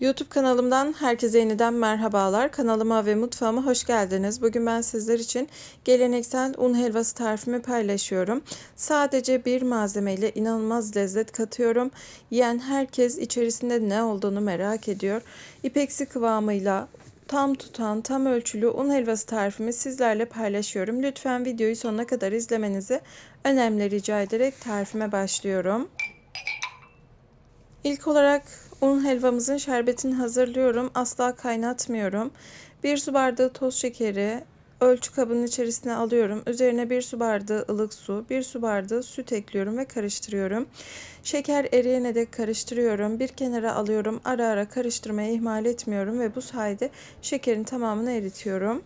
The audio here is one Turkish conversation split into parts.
YouTube kanalımdan herkese yeniden merhabalar. Kanalıma ve mutfağıma hoş geldiniz. Bugün ben sizler için geleneksel un helvası tarifimi paylaşıyorum. Sadece bir malzemeyle inanılmaz lezzet katıyorum. Yiyen herkes içerisinde ne olduğunu merak ediyor. İpeksi kıvamıyla tam tutan, tam ölçülü un helvası tarifimi sizlerle paylaşıyorum. Lütfen videoyu sonuna kadar izlemenizi önemli rica ederek tarifime başlıyorum. İlk olarak un helvamızın şerbetini hazırlıyorum. Asla kaynatmıyorum. Bir su bardağı toz şekeri ölçü kabının içerisine alıyorum. Üzerine bir su bardağı ılık su, bir su bardağı süt ekliyorum ve karıştırıyorum. Şeker eriyene dek karıştırıyorum. Bir kenara alıyorum. Ara ara karıştırmayı ihmal etmiyorum ve bu sayede şekerin tamamını eritiyorum.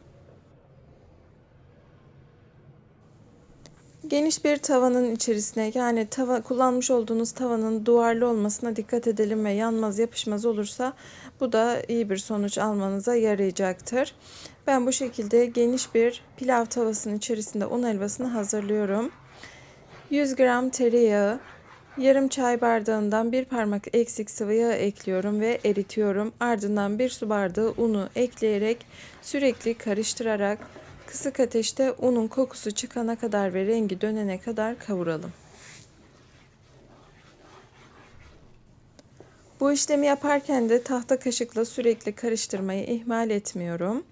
Geniş bir tavanın içerisine yani tava kullanmış olduğunuz tavanın duvarlı olmasına dikkat edelim ve yanmaz yapışmaz olursa bu da iyi bir sonuç almanıza yarayacaktır. Ben bu şekilde geniş bir pilav tavasının içerisinde un helvasını hazırlıyorum. 100 gram tereyağı, yarım çay bardağından bir parmak eksik sıvı yağ ekliyorum ve eritiyorum. Ardından bir su bardağı unu ekleyerek sürekli karıştırarak Kısık ateşte unun kokusu çıkana kadar ve rengi dönene kadar kavuralım. Bu işlemi yaparken de tahta kaşıkla sürekli karıştırmayı ihmal etmiyorum.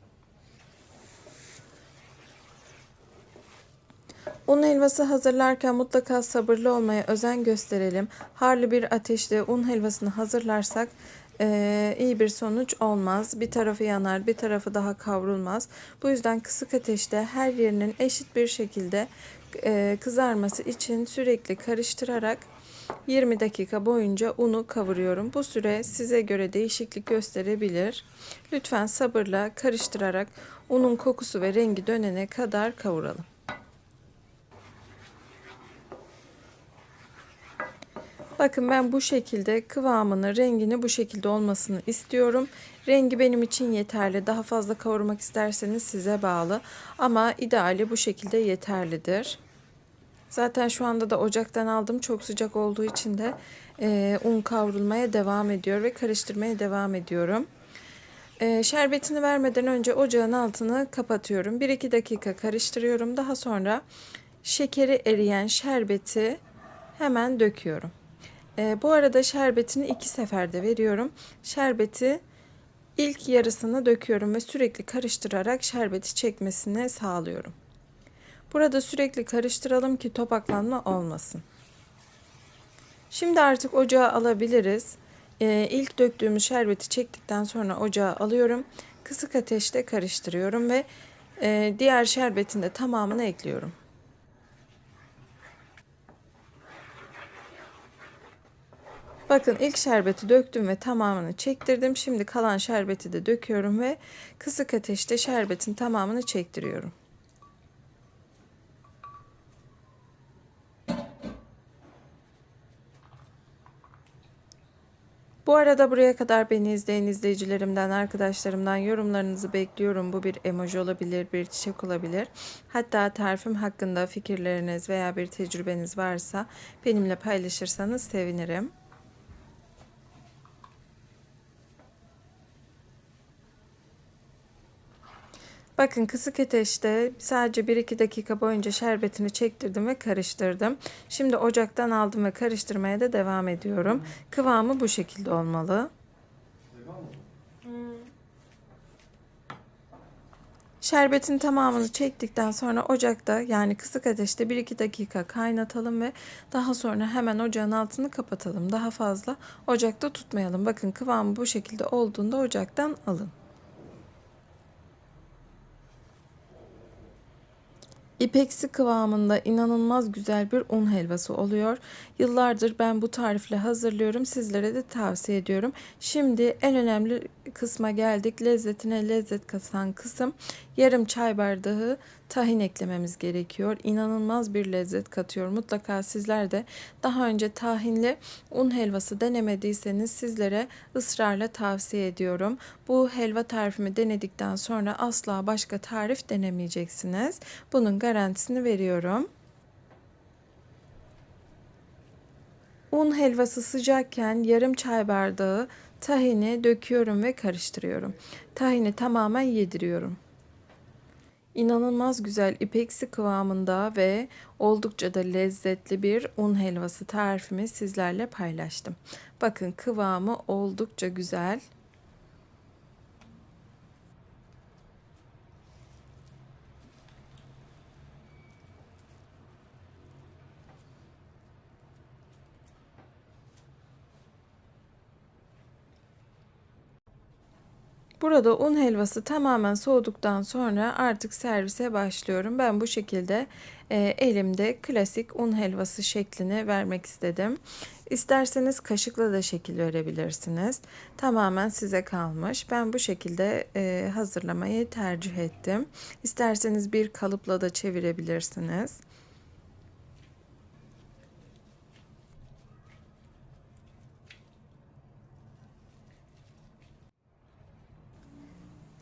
Un helvası hazırlarken mutlaka sabırlı olmaya özen gösterelim. Harlı bir ateşte un helvasını hazırlarsak e, iyi bir sonuç olmaz. Bir tarafı yanar, bir tarafı daha kavrulmaz. Bu yüzden kısık ateşte her yerinin eşit bir şekilde e, kızarması için sürekli karıştırarak 20 dakika boyunca unu kavuruyorum. Bu süre size göre değişiklik gösterebilir. Lütfen sabırla karıştırarak unun kokusu ve rengi dönene kadar kavuralım. Bakın ben bu şekilde kıvamını, rengini bu şekilde olmasını istiyorum. Rengi benim için yeterli. Daha fazla kavurmak isterseniz size bağlı. Ama ideali bu şekilde yeterlidir. Zaten şu anda da ocaktan aldım. Çok sıcak olduğu için de e, un kavrulmaya devam ediyor ve karıştırmaya devam ediyorum. E, şerbetini vermeden önce ocağın altını kapatıyorum. 1-2 dakika karıştırıyorum. Daha sonra şekeri eriyen şerbeti hemen döküyorum. E, bu arada şerbetini iki seferde veriyorum. Şerbeti ilk yarısını döküyorum ve sürekli karıştırarak şerbeti çekmesini sağlıyorum. Burada sürekli karıştıralım ki topaklanma olmasın. Şimdi artık ocağa alabiliriz. Ee, ilk döktüğümüz şerbeti çektikten sonra ocağa alıyorum. Kısık ateşte karıştırıyorum ve e, diğer şerbetin de tamamını ekliyorum. Bakın ilk şerbeti döktüm ve tamamını çektirdim. Şimdi kalan şerbeti de döküyorum ve kısık ateşte şerbetin tamamını çektiriyorum. Bu arada buraya kadar beni izleyen izleyicilerimden, arkadaşlarımdan yorumlarınızı bekliyorum. Bu bir emoji olabilir, bir çiçek olabilir. Hatta tarifim hakkında fikirleriniz veya bir tecrübeniz varsa benimle paylaşırsanız sevinirim. Bakın kısık ateşte sadece 1-2 dakika boyunca şerbetini çektirdim ve karıştırdım. Şimdi ocaktan aldım ve karıştırmaya da devam ediyorum. Kıvamı bu şekilde olmalı. Şerbetin tamamını çektikten sonra ocakta yani kısık ateşte 1-2 dakika kaynatalım ve daha sonra hemen ocağın altını kapatalım. Daha fazla ocakta tutmayalım. Bakın kıvamı bu şekilde olduğunda ocaktan alın. İpeksi kıvamında inanılmaz güzel bir un helvası oluyor. Yıllardır ben bu tarifle hazırlıyorum. Sizlere de tavsiye ediyorum. Şimdi en önemli kısma geldik. Lezzetine lezzet katan kısım. Yarım çay bardağı tahin eklememiz gerekiyor. İnanılmaz bir lezzet katıyor. Mutlaka sizler de daha önce tahinli un helvası denemediyseniz sizlere ısrarla tavsiye ediyorum. Bu helva tarifimi denedikten sonra asla başka tarif denemeyeceksiniz. Bunun garantisini veriyorum. Un helvası sıcakken yarım çay bardağı Tahini döküyorum ve karıştırıyorum. Tahini tamamen yediriyorum. İnanılmaz güzel ipeksi kıvamında ve oldukça da lezzetli bir un helvası tarifimi sizlerle paylaştım. Bakın kıvamı oldukça güzel. Burada un helvası tamamen soğuduktan sonra artık servise başlıyorum. Ben bu şekilde e, elimde klasik un helvası şeklini vermek istedim. İsterseniz kaşıkla da şekil verebilirsiniz. Tamamen size kalmış. Ben bu şekilde e, hazırlamayı tercih ettim. İsterseniz bir kalıpla da çevirebilirsiniz.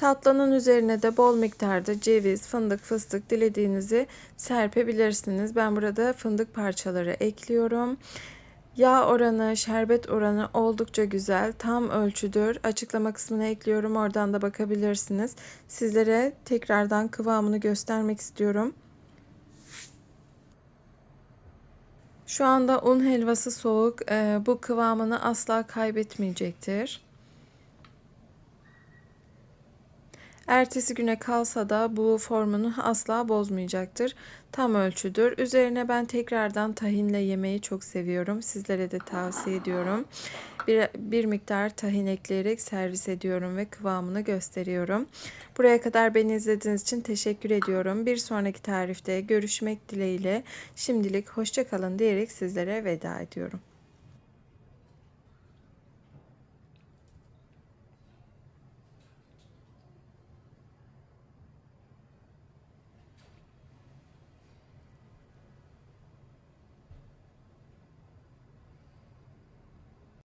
Tatlının üzerine de bol miktarda ceviz, fındık, fıstık dilediğinizi serpebilirsiniz. Ben burada fındık parçaları ekliyorum. Yağ oranı, şerbet oranı oldukça güzel. Tam ölçüdür. Açıklama kısmına ekliyorum. Oradan da bakabilirsiniz. Sizlere tekrardan kıvamını göstermek istiyorum. Şu anda un helvası soğuk. Bu kıvamını asla kaybetmeyecektir. Ertesi güne kalsa da bu formunu asla bozmayacaktır. Tam ölçüdür. Üzerine ben tekrardan tahinle yemeyi çok seviyorum. Sizlere de tavsiye ediyorum. Bir, bir miktar tahin ekleyerek servis ediyorum ve kıvamını gösteriyorum. Buraya kadar beni izlediğiniz için teşekkür ediyorum. Bir sonraki tarifte görüşmek dileğiyle şimdilik hoşçakalın diyerek sizlere veda ediyorum.